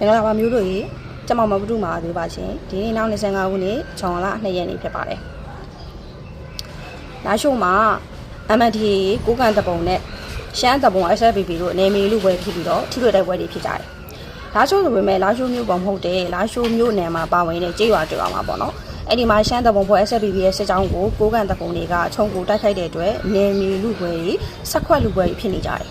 မင်္ဂလာပါမျိုးတို့ရေကျမမဘုဒ္ဓမာသေးပါရှင်ဒီနေ့နောက်25ခုနှစ်ဇွန်လ2ရက်နေ့ဖြစ်ပါတယ်လာရှိုးမှာ MNDA ကိုကန်တပုံနဲ့ရှမ်းတပုံ SFPP တို့အနေမီလူပွဲဖြစ်ပြီးတော့ထိတွေ့တိုက်ပွဲတွေဖြစ်ကြတယ်လာရှိုးဆိုပေမဲ့လာရှိုးမျိုးပုံမဟုတ်တယ်လာရှိုးမျိုးနယ်မှာပါဝင်တဲ့ကြေးရွာတွေပါမှာပေါ့နော်အဲ့ဒီမှာရှမ်းတပုံဖွဲ့ SFPP ရဲ့စစ်ကြောင်းကိုကိုကန်တပုံတွေကခြုံကိုတိုက်ခိုက်တဲ့အတွက်နေမီလူပွဲတွေဆက်ခွက်လူပွဲတွေဖြစ်နေကြတယ်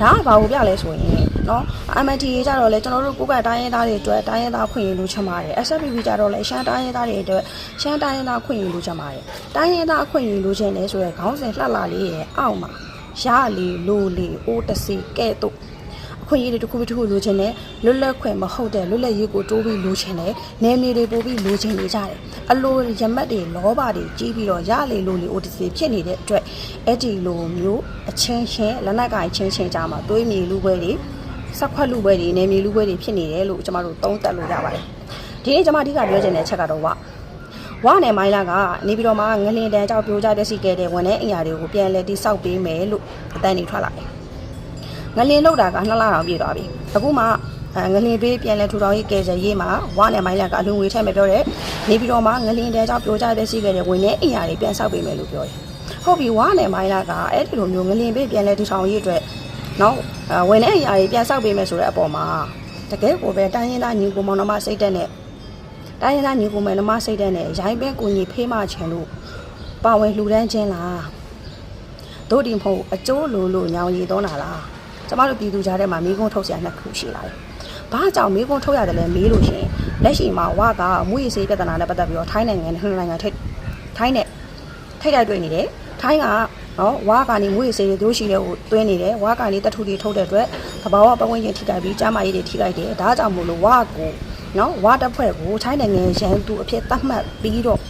ဒါကဘာကိုပြလဲဆိုရင် နော် MNTA ကြတော့လဲကျွန်တော်တို့ကိုယ့်ကတိုင်းရင်းသားတွေအတွက်တိုင်းရင်းသားခွင့်ရလို့ချင်ပါတယ် SPP ကြတော့လဲရှမ်းတိုင်းရင်းသားတွေအတွက်ရှမ်းတိုင်းရင်းသားခွင့်ရလို့ချင်ပါတယ်တိုင်းရင်းသားခွင့်ရလို့ချင်တယ်ဆိုရဲခေါင်းစဉ်လှလှလေးရဲ့အောက်မှာရလေလိုလေအိုးတစီကဲ့သို့ခွင့်ရည်တွေတစ်ခုတစ်ခုလိုချင်တယ်လွတ်လပ်ခွင့်မဟုတ်တဲ့လွတ်လပ်ရေးကိုတိုးပြီးလိုချင်တယ်နယ်မြေတွေပို့ပြီးလိုချင်နေကြတယ်အလိုရမတ်တွေလောဘတွေကြီးပြီးတော့ရလေလို့လေအိုတစီဖြစ်နေတဲ့အတွက်အဲ့ဒီလိုမျိုးအချင်းချင်းလက်နက်ကင်ချင်းချင်းကြမှာတွေးမြည်လူပွဲတွေ ဆက်ခွက်လူပွဲတွေနေမြေလူပွဲတွေဖြစ်နေတယ်လို့ကျမတို့သုံးသပ်လို့ရပါတယ်ဒီနေ့ကျမအဓိကပြောချင်တဲ့ချက်ကတော့ဝဝနဲ့မိုင်းလာကနေပြီးတော့မှငလင်တန်းကြောက်ပြိုးကြတက်စီခဲ့တဲ့ဝန်တဲ့အင်အားတွေကိုပြန်လဲတိစောက်ပေးမယ်လို့အတန်းနေထွက်လာတယ်ငလင်လောက်တာကနှစ်လတောင်ပြည့်သွားပြီအခုမှအဲငလင်ပေးပြန်လဲထူထောင်ရေးကယ်ဆယ်ရေးမှာဝနဲ့မိုင်းလာကအလူငွေထည့်မယ်ပြောတယ်နေပြီးတော့မှငလင်တန်းကြောက်ပြိုးကြတက်စီခဲ့တဲ့ဝန်တဲ့အင်အားတွေပြန်ဆောက်ပေးမယ်လို့ပြောတယ်ဟုတ်ပြီဝနဲ့မိုင်းလာကအဲ့ဒီလိုမျိုးငလင်ပေးပြန်လဲထူထောင်ရေးအတွက် နောက်ဝင်တဲ့အရာတွေပြန်ဆောက်ပေးမယ်ဆိုတဲ့အပေါ်မှာတကယ်ကိုပဲတိုင်းရင်းသားညီကိုမောင်နှမစိတ်တက်နဲ့တိုင်းရင်းသားညီကိုမောင်နှမစိတ်တက်နဲ့ရိုင်းပဲကိုညီဖေးမချင်လို့ပါဝင်လှူဒန်းခြင်းလားတို့ဒီမဟုတ်အကျိုးလိုလို့ညောင်ရည်သွန်းတာလားကျမတို့ပြည်သူကြားထဲမှာမိကုန်းထုတ်ဆရာနှစ်ခုရှိလာတယ်။ဘာကြောင့်မိကုန်းထုတ်ရတယ်လဲမေးလို့ရှင်လက်ရှိမှာဝကမူရည်စေးပြဿနာနဲ့ပတ်သက်ပြီးတော့ထိုင်းနိုင်ငံနဲ့ဟိုနိုင်ငံထိထိုင်းနဲ့ထိတိုက်တွေ့နေတယ်။ထိုင်းက နော်ဝါကနေငွေစေတွေတို့ရှိတဲ့ကိုတွင်းနေတယ်ဝါကနေတထုတွေထုတ်တဲ့အတွက်သဘာဝပတ်ဝန်းကျင်ထိခိုက်ပြီးကျန်းမာရေးတွေထိခိုက်တယ်ဒါကြောင့်မို့လို့ဝါကိုနော်ဝါတပ်ဖွဲ့ကိုချိုင်းနိုင်ငံရန်သူအဖြစ်သတ်မှတ်ပြီးတော့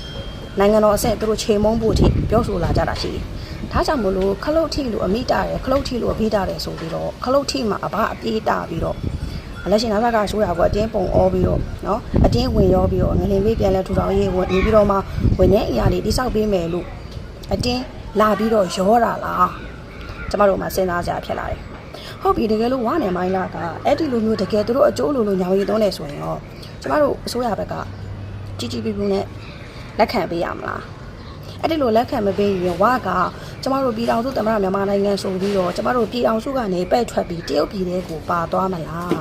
နိုင်ငံတော်အဆင့်သူတို့ချိန်မုံဖို့အထိပြောဆိုလာကြတာရှိတယ်ဒါကြောင့်မို့လို့ခလုတ်ထိလို့အမိတာတယ်ခလုတ်ထိလို့အဘိတာတယ်ဆိုပြီးတော့ခလုတ်ထိမှာအဘအပြေးတာပြီးတော့လက်ရှင်နာဘက်ကရှိုးတာကိုအတင်းပုံဩပြီးတော့နော်အတင်းဝင်ရောပြီးတော့ငလင်လေးပြန်လဲထူထောင်ရေးဝင်ပြီးတော့မှဝင်တဲ့အရာတွေတိစောက်ပေးမယ်လို့အတင်း လာပြီးတော့ရောတာလားကျမတို့မှစဉ်းစားကြဖြစ်လာတယ်ဟုတ်ပြီတကယ်လို့ဝါနယ်မိုင်းလာကအဲ့ဒီလိုမျိုးတကယ်သူတို့အကျိုးလိုလိုညောင်ရည်သွန်းနေဆိုရင်တော့ကျမတို့အစိုးရဘက်ကကြီးကြီးပြပြနဲ့လက်ခံပေးရမလားအဲ့ဒီလိုလက်ခံမပေးရင်ဝါကကျမတို့ပြည်တော်စုသမ္မတမြန်မာနိုင်ငံဆိုပြီးတော့ကျမတို့ပြည်တော်စုကနေပဲ့ထွက်ပြီးတရုတ်ပြည်တဲကိုပါသွားမလား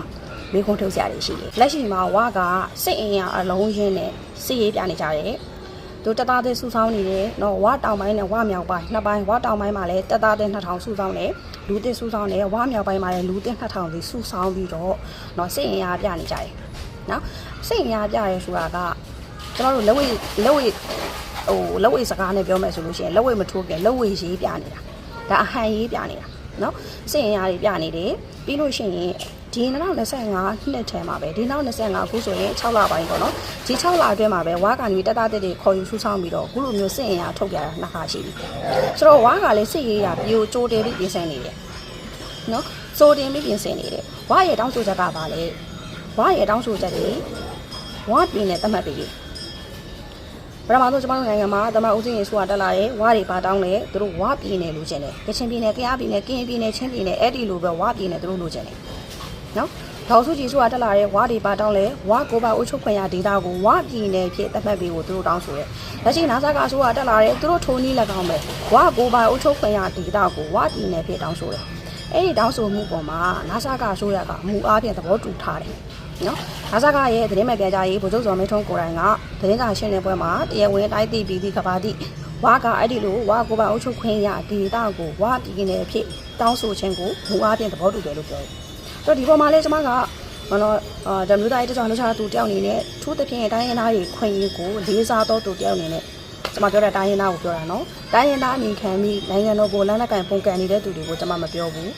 မေးခွန်းထုတ်စရာတွေရှိတယ်လက်ရှိမှာဝါကစိတ်အင်အားအလုံးရင်းနဲ့စစ်ရေးပြနေကြတယ် သူတသားသေးဆူဆောင်းနေတယ်နော်ဝါတောင်ပိုင်းနဲ့ဝါမြောက်ပိုင်းနှစ်ပိုင်းဝါတောင်ပိုင်းမှာလည်းတသားသေး2000ဆူဆောင်းတယ်လူသစ်ဆူဆောင်းတယ်ဝါမြောက်ပိုင်းမှာလည်းလူသစ်2000စီဆူဆောင်းပြီးတော့နော်စိတ်အင်အားပြနေကြတယ်နော်စိတ်အင်အားပြရဲဆိုတာကကျမတို့လက်ဝဲလက်ဝဲဟိုလက်ဝဲစကားနဲ့ပြောမယ်ဆိုလို့ရှိရင်လက်ဝဲမထိုးကြလက်ဝဲရေးပြနေတာဒါအဟန်ရေးပြနေတာနော်စိတ်အင်အားတွေပြနေတယ်ပြီးလို့ရှိရင် ဒီ2025နှစ်ထဲမှာပဲဒီနောက်25အခုဆိုရင်6လပိုင်းပေါ့နော်ဒီ6လအတွင်းမှာပဲဝါကန်ကြီးတတတက်တွေခေါ်ယူဆူဆောင်းပြီးတော့အခုလိုမျိုးစစ်အင်အားထုတ်ကြတာနှစ်ခါရှိပြီဆိုတော့ဝါကလည်းစစ်ရေးရပြိုကြိုးတယ်ပြီးပြင်ဆင်နေတယ်နော်စိုးတင်ပြီးပြင်ဆင်နေတယ်ဝါရဲ့တောင်းဆိုချက်ကပါလေဝါရဲ့တောင်းဆိုချက်တွေဝါပြင်းနဲ့တတ်မှတ်ပြီးပထမဆုံးကျွန်တော်တို့နိုင်ငံမှာတမန်ဦးစင်းရေဆိုတာတက်လာတယ်ဝါတွေပါတောင်းတယ်သူတို့ဝါပြင်းနေလို့ကျင်တယ်ကချင်ပြည်နယ်ကယားပြည်နယ်ကရင်ပြည်နယ်ချင်းပြည်နယ်အဲ့ဒီလိုပဲဝါပြင်းနေသူတို့လို့ကျင်တယ် နော်ဒေါက်စုကြီးဆိုတာတက်လာတယ်ဝါတွေပါတောင်းလဲဝါကိုပါအုပ်ချုပ်ခွင့်ရဒေတာကိုဝါပြည်နယ်ဖြစ်တတ်မှတ်ပြီးကိုသူတို့တောင်းဆိုတယ်လက်ရှိနာဆာကအစိုးရတက်လာတယ်သူတို့ထုံနည်း၎င်းပဲဝါကိုပါအုပ်ချုပ်ခွင့်ရဒေတာကိုဝါပြည်နယ်ဖြစ်တောင်းဆိုတယ်အဲ့ဒီတောင်းဆိုမှုပေါ်မှာနာဆာကအစိုးရကမူအားဖြင့်သဘောတူထားတယ်နော်နာဆာကရဲ့သတင်းမှန်ပြကြရေးဗိုလ်ချုပ်စော်မင်းထွန်းကိုယ်တိုင်ကသတင်းစာရှင်းလင်းပွဲမှာတရားဝင်တိုင်းသိပြီးသည့်ကဘာတိဝါကအဲ့ဒီလိုဝါကိုပါအုပ်ချုပ်ခွင့်ရဒေတာကိုဝါပြည်နယ်ဖြစ်တောင်းဆိုခြင်းကိုမူအားဖြင့်သဘောတူတယ်လို့ပြောတယ် ဆိုတော့ဒီပေါ်မှာလဲကျွန်မကမနော်အာဓမျိုးသားရေးတကြောင်လှချာသူတယောက်အနေနဲ့ထိုးသဖြင့်တိုင်းရင်းသားတွေခွင့်ရေးကိုလေးစားတော့သူတယောက်အနေနဲ့ကျွန်မပြောတဲ့တိုင်းရင်းသားကိုပြောတာနော်တိုင်းရင်းသားအမိခံပြီးနိုင်ငံတော်ကိုလမ်းလက်ကင်ပုံကန်နေတဲ့သူတွေကိုကျွန်မမပြောဘူး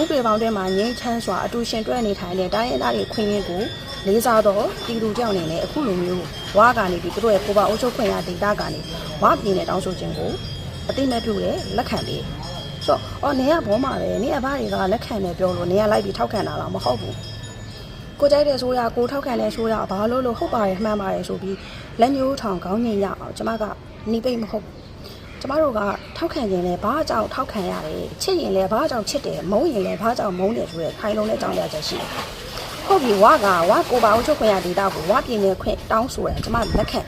ဥပဒေပေါင်းထဲမှာငြိမ်းချမ်းစွာအတူရှင်တွဲနေထိုင်တဲ့တိုင်းရင်းသားတွေခွင့်ရေးကိုလေးစားတော့ပြည်သူတယောက်အနေနဲ့အခုလိုမျိုးဝါကနေပြီးသူတို့ရဲ့ကိုပါအုပ်ချုပ်ခွင့်ရဒေတာကနေဝါပြည်နယ်တောင်းဆိုခြင်းကိုအသိမဲ့ပြုတယ်လက်ခံတယ် ဆိုတော့အော်နေရဘောမှာပဲနေရဘာတွေကလက်ခံတယ်ပြောလို့နေရလိုက်ပြီးထောက်ခံတာလားမဟုတ်ဘူးကိုကြိုက်တဲ့ဆိုရကိုထောက်ခံတဲ့ဆိုရဘာလို့လို့ဟုတ်ပါတယ်မှန်ပါတယ်ဆိုပြီးလက်ညှိုးထောင်ခေါင်းညင်ရအောင်ကျမကနှိပိတ်မဟုတ်ကျမတို့ကထောက်ခံခြင်းလဲဘာကြောင့်ထောက်ခံရတယ်ချစ်ရင်လဲဘာကြောင့်ချစ်တယ်မုန်းရင်လဲဘာကြောင့်မုန်းတယ်ဆိုတဲ့ခိုင်လုံးတဲ့အကြောင်းပြချက်ရှိတယ်ဝဟုတ်ပြီဝါကဝါကိုပါအောင်ချုပ်ခွင့်ရဒေတာကိုဝါပြင်းနေခွင့်တောင်းဆိုတယ်ကျမလက်ခံ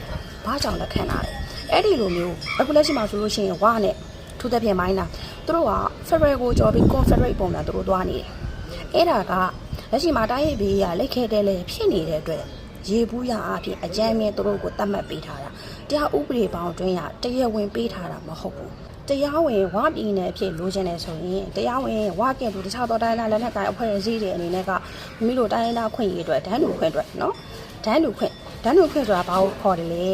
ဘာကြောင့်လက်ခံတာလဲအဲ့ဒီလိုမျိုးအခုလက်ရှိမှာဆိုလို့ရှိရင်ဝါနဲ့ထူးသဖြင့်မိုင်းတာ သူတို့က Federal ကိုကြော်ပြီး Confederate ပုံစံသူတို့သွားနေတယ်အဲ့ဒါကလက်ရှိမှာတိုင်းရေးဘေးကလက်ခဲတဲလဲဖြစ်နေတဲ့အတွက်ရေဘူးရအဖြစ်အကြမ်းမြင်သူတို့ကိုတတ်မှတ်ပေးထားတာတရားဥပဒေပေါင်းအတွင်းရတရားဝင်ပေးထားတာမဟုတ်ဘူးတရားဝင်ဝပြည်နယ်ဖြစ်လိုချင်တယ်ဆိုရင်တရားဝင်ဝကင်သူတခြားသောတိုင်းသားလက်နက်ကိုင်အဖွဲ့အစည်းတွေအနေနဲ့ကမိမိတို့တိုင်းရင်းသားခွင့်ရေးအတွက်ဒန်းတူခွင့်အတွက်နော်ဒန်းတူခွင့်ဒန်းတူခွင့်ဆိုတာဘာကိုခေါ်တယ်လဲ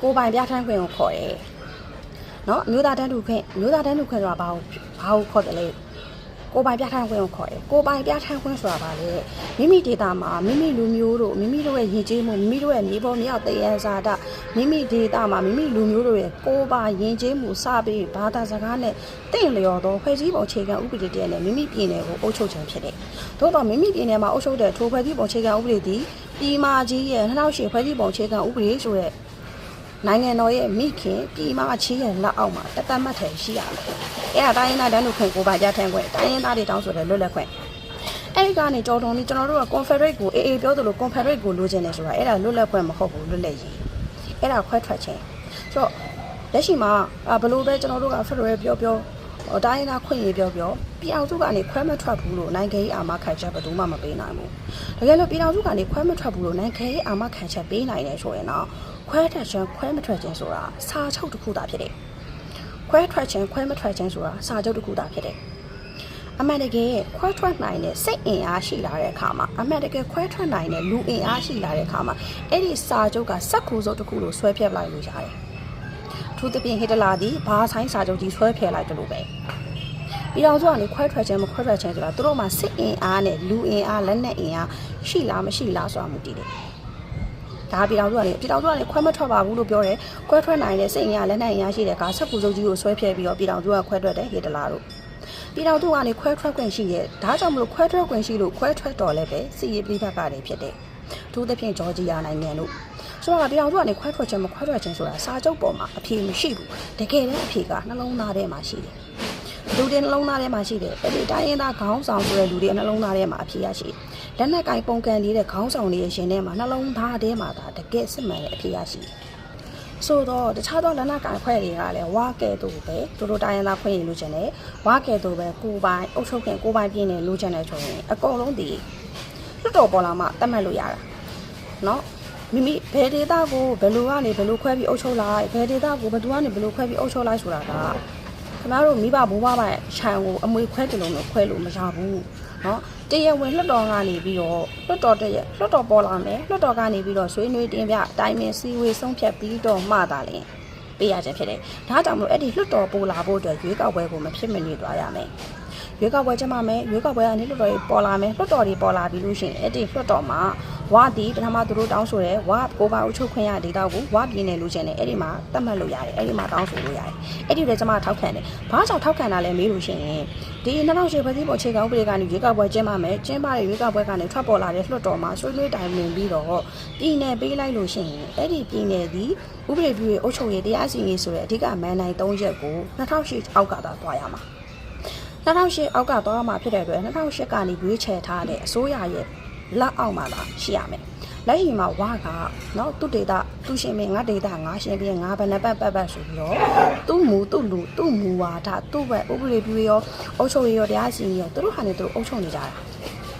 ကိုယ်ပိုင်ပြဋ္ဌာန်းခွင့်ကိုခေါ်တယ် နော်အမျိုးသားဒန်းတူခွင့်အမျိုးသားဒန်းတူခွင့်ဆိုတာဘာကိုဘာကိုခေါ်တယ်လဲကိုယ်ပိုင်ပြဋ္ဌာန်းခွင့်ကိုခေါ်တယ်ကိုယ်ပိုင်ပြဋ္ဌာန်းခွင့်ဆိုတာဘာလဲမိမိဒေတာမှာမိမိလူမျိုးတို့မိမိတို့ရဲ့ရည်ကြီးမှုမိမိတို့ရဲ့မြေပေါ်မြောက်တယံဇာတမိမိဒေတာမှာမိမိလူမျိုးတို့ရဲ့ကိုယ်ပိုင်ရည်ကြီးမှုစပြီးဘာသာစကားနဲ့တင့်လျော်သောဖွဲ့စည်းပုံအခြေခံဥပဒေတည်းနဲ့မိမိပြည်နယ်ကိုအုပ်ချုပ်ခြင်းဖြစ်တယ်။သို့တော့မိမိပြည်နယ်မှာအုပ်ချုပ်တဲ့ထိုဖွဲ့စည်းပုံအခြေခံဥပဒေသည်ပြည်မာကြီးရဲ့2008ဖွဲ့စည်းပုံအခြေခံဥပဒေဆိုတဲ့ နိုင်ငံတော်ရဲ့မိခင်ပြည်မအချင်းရဲ့လက်အောက်မှာတသက်မှတ်ထည်ရှိရမယ်။အဲ့ဒါတိုင်းရင်းသားတန်းလူခွင့်ကိုပါကြထန်ခွင့်တိုင်းရင်းသားတွေတောင်းဆိုတဲ့လွတ်လပ်ခွင့်အဲ့ဒီကနေကြော်တုံပြီးကျွန်တော်တို့က Confederate ကိုအေးအေးပြောသလို Confederate ကိုလိုချင်တယ်ဆိုတာအဲ့ဒါလွတ်လပ်ခွင့်မဟုတ်ဘူးလွတ်လပ်ရေးအဲ့ဒါခွဲထွက်ခြင်းဆိုတော့လက်ရှိမှာဘလို့ပဲကျွန်တော်တို့က Federal ပြောပြောဟို တိုင်းရင်းသားခွင့်ရေးပြောပြောပြည်အောင်စုကနေခွဲမထွက်ဘူးလို့နိုင်ငံရေးအာမခံချက်ဘယ်သူမှမပေးနိုင်ဘူးတကယ်လို့ပြည်အောင်စုကနေခွဲမထွက်ဘူးလို့နိုင်ငံရေးအာမခံချက်ပေးနိုင်တယ်ဆိုရင်တော့ခွဲထွက်ခြင်းခွဲမထွက်ခြင်းဆိုတာစာချုပ်တစ်ခုသာဖြစ်တယ်ခွဲထွက်ခြင်းခွဲမထွက်ခြင်းဆိုတာစာချုပ်တစ်ခုသာဖြစ်တယ်အမှန်တကယ်ခွဲထွက်နိုင်တဲ့စိတ်အင်အားရှိလာတဲ့အခါမှာအမှန်တကယ်ခွဲထွက်နိုင်တဲ့လူအင်အားရှိလာတဲ့အခါမှာအဲ့ဒီစာချုပ်ကစက်ကူစုပ်တစ်ခုလို့ဆွဲဖြတ်လိုက်လို့ရတယ်။ သူသဖြင့်ဟစ်တလာသည်ဘာဆိုင်စာချုပ်ကြီးဆွဲဖြတ်လိုက်တယ်လို့ပဲ။ပြည်တော်စုကနေခွဲထွက်ခြင်းမခွဲထွက်ခြင်းဆိုတာသူတို့မှာစိတ်အင်အားနဲ့လူအင်အားလက်နက်အင်အားရှိလားမရှိလားဆိုတာမသိတယ်။ဒါပြည်တော်စုကနေပြည်တော်စုကနေခွဲမထွက်ပါဘူးလို့ပြောတယ်။ခွဲထွက်နိုင်တဲ့စိတ်အင်အားလက်နက်အင်အားရှိတဲ့ကစက်ကူစုပ်ကြီးကိုဆွဲဖြတ်ပြီးတော့ပြည်တော်စုကခွဲထွက်တယ်ဟစ်တလာတို့။ပြည်တော်သူကနေခွဲထွက်ခွင့်ရှိရဲ့ဒါကြောင့်မလို့ခွဲထွက်ခွင့်ရှိလို့ခွဲထွက်တော်လည်းပဲစီရေးပြိပကတွေဖြစ်တယ်။သူသဖြင့်ဂျော်ဂျီယာနိုင်ငံတို့ ဆိုတော့ပြည်တော်သူကနေခွဲထွက်ခြင်းမခွဲထွက်ခြင်းဆိုတာစာချုပ်ပေါ်မှာအဖြေမရှိဘူး။တကယ်တမ်းအဖြေကနှလုံးသားထဲမှာရှိတယ်။လူတွေနှလုံးသားထဲမှာရှိတယ်အဲ့ဒီတိုင်းရင်းသားခေါင်းဆောင်ဆိုတဲ့လူတွေနှလုံးသားထဲမှာအဖြေရရှိတယ်။လက်နက်ကင်ပုံကန်နေတဲ့ခေါင်းဆောင်တွေရဲ့ရှင်ထဲမှာနှလုံးသားထဲမှာဒါတကယ်စစ်မှန်တဲ့အဖြေရရှိတယ်။ဆိုတော့တခြားသောလက်နက်ကိုင်ဖွဲ့တွေကလည်းဝါကဲ့သို့ပဲသူတို့တိုင်းရင်းသားခွင့်ရလို့ချင်တယ်ဝါကဲ့သို့ပဲကိုပိုင်အုပ်ချုပ်ခွင့်ကိုပိုင်ပြင်းနေလို့ချင်တယ်ဆိုရင်အကုန်လုံးဒီလွတ်တော်ပေါ်လာမှတတ်မှတ်လို့ရတာเนาะ မိမိဘယ်ဒေတာကိုဘယ်လိုကနေဘယ်လိုခွဲပြီးအုပ်ချုပ်လိုက်ဘယ်ဒေတာကိုဘယ်သူကနေဘယ်လိုခွဲပြီးအုပ်ချုပ်လိုက်ဆိုတာကခင်ဗျားတို့မိဘဘိုးဘပိုင်ခြံကိုအမွေခွဲကြလို့လို့ခွဲလို့မရဘူးเนาะတရဝင်လွတ်တော်ကနေပြီးတော့လွတ်တော်တရလွတ်တော်ပေါ်လာမယ်လွတ်တော်ကနေပြီးတော့ဆွေးနွေးတင်ပြအတိုင်းပင်စီဝေဆုံးဖြတ်ပြီးတော့မှသာလင်ပေးရခြင်းဖြစ်တယ်။ဒါကြောင့်မလို့အဲ့ဒီလွတ်တော်ပေါ်လာဖို့အတွက်ရွေးကောက်ပွဲကိုမဖြစ်မနေသွားရမယ်။ရွေးကောက်ပွဲကျမမယ်ရွေးကောက်ပွဲကနေလွတ်တော်တွေပေါ်လာမယ်လွတ်တော်တွေပေါ်လာပြီးလို့ရှိရင်အဲ့ဒီလွတ်တော်မှာ ဝါဒီပထမသူတို့တောင်းဆိုတယ်ဝါကိုပါအုပ်ချုပ်ခွင့်ရဒေတာကိုဝါပြည်နယ်လို့ချင်တယ်အဲ့ဒီမှာတတ်မှတ်လို့ရတယ်အဲ့ဒီမှာတောင်းဆိုလို့ရတယ်အဲ့ဒီလည်းကျမထောက်ခံတယ်ဘာကြောင့်ထောက်ခံတာလဲမေးလို့ရှိရင်ဒီ2008ဖွဲ့စည်းပုံအခြေခံဥပဒေကနေရွေးကောက်ပွဲကျင်းပမယ်ကျင်းပတဲ့ရွေးကောက်ပွဲကနေထွက်ပေါ်လာတဲ့လွှတ်တော်မှာဆွေးနွေးတိုင်ပင်ပြီးတော့ပြည်နယ်ပေးလိုက်လို့ရှိရင်အဲ့ဒီပြည်နယ်ဒီဥပဒေပြုရေးအုပ်ချုပ်ရေးတရားစီရင်ဆိုတဲ့အဓိကမန်နိုင်၃ချက်ကို2008အောက်ကသာတွားရမှာ2008အောက်ကသွားမှာဖြစ်တဲ့အတွက်2008ကနေရွေးချယ်ထားတဲ့အစိုးရရဲ့ လက်အောက်မှာသာရှိရမယ်လက်ရှိမှာဝါကနော်သူ့ဒေတာသူ့ရှင်ပဲငါဒေတာငါရှင်ပဲငါဘယ်နှပတ်ပတ်ပတ်ဆိုပြီးတော့သူ့မူသူ့လူသူ့မူဝါဒသူ့ဘက်ဥပဒေပြုရောအုပ်ချုပ်ရေးရောတရားစီရင်ရောသူတို့ဟာနေသူတို့အုပ်ချုပ်နေကြတာ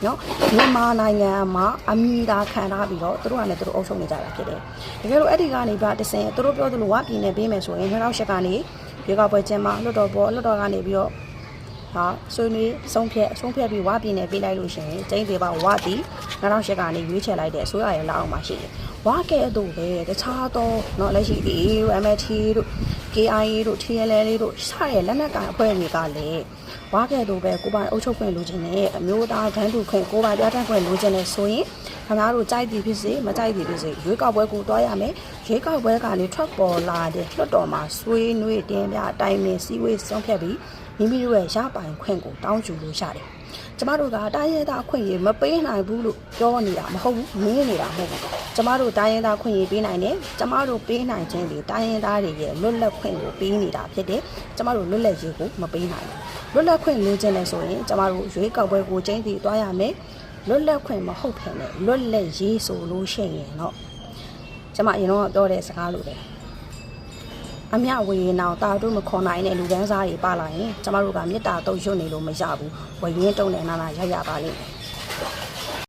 နော်မြန်မာနိုင်ငံမှာအမိသားခံထားပြီးတော့သူတို့ကလည်းသူတို့အုပ်ချုပ်နေကြတာဖြစ်တယ်။တကယ်လို့အဲ့ဒီကနေပါတစင်သူတို့ပြောသလိုဝပြည်နယ်ပေးမယ်ဆိုရင်2008ကနေရွေးကောက်ပွဲကျင်းပလွှတ်တော်ပေါ်လွှတ်တော်ကနေပြီးတော့ ဟာဆွေးနွေးဆုံးဖြတ်ဆုံးဖြတ်ပြီးဝပြည်နယ်ပေးလိုက်လို့ရှိရင်ကျင်းသေးပါဝတီ2008ကနေရွေးချယ်လိုက်တဲ့အစိုးရရဲ့လက်အောက်မှာရှိတယ်။ဝကဲ့သို့ပဲတခြားသောเนาะလက်ရှိဒီ MT တို့ KIA တို့ TLL တို့စတဲ့လက်နက်ကိုင်အဖွဲ့တွေကလည်းဝါကဲ့သို့ပဲကိုပိုင်အုပ်ချုပ်ခွင့်လိုချင်တဲ့အမျိုးသားဒန်းတူခွင့်ကိုပိုင်ပြဋ္ဌာန်းခွင့်လိုချင်တဲ့ဆိုရင်ခင်ဗျားတို့ကြိုက်သည်ဖြစ်စေမကြိုက်သည်ဖြစ်စေရွေးကောက်ပွဲကိုတွားရမယ်ရွေးကောက်ပွဲကနေထွက်ပေါ်လာတဲ့လွှတ်တော်မှာဆွေးနွေးတင်ပြအတိုင်းပင်စည်းဝေးဆုံးဖြတ်ပြီး မိမိတို့ရဲ့ရပိုင်ခွင့်ကိုတောင်းယူလို့ရတယ်ကျမတို့ကတိုင်းရင်းသားအခွင့်အရေးမပေးနိုင်ဘူးလို့ပြောနေတာမဟုတ်ဘူးမင်းနေတာမဟုတ်ဘူးကျမတို့တိုင်းရင်းသားခွင့်ရေးပေးနိုင်တယ်ကျမတို့ပေးနိုင်ခြင်းတွေတိုင်းရင်းသားတွေရဲ့လွတ်လပ်ခွင့်ကိုပေးနေတာဖြစ်တယ်ကျမတို့လွတ်လပ်ရေးကိုမပေးနိုင်ဘူးလွတ်လပ်ခွင့်လိုချင်တယ်ဆိုရင်ကျမတို့ရွေးကောက်ပွဲကိုကျင်းတည်သွားရမယ်လွတ်လပ်ခွင့်မဟုတ်ဖ ೇನೆ လွတ်လပ်ရေးဆိုလို့ရှိရင်တော့ကျမအရင်တော့ပြောတဲ့စကားလိုပဲ အမြဝေနောင်တာတို့မခေါ်နိုင်တဲ့လူဒန်းစားတွေပါလာရင်ကျမတို့ကမေတ္တာတုံ့ရွတ်နေလို့မရဘူးဝရင်တုံနဲ့နာနာရရပါလိမ့်မယ်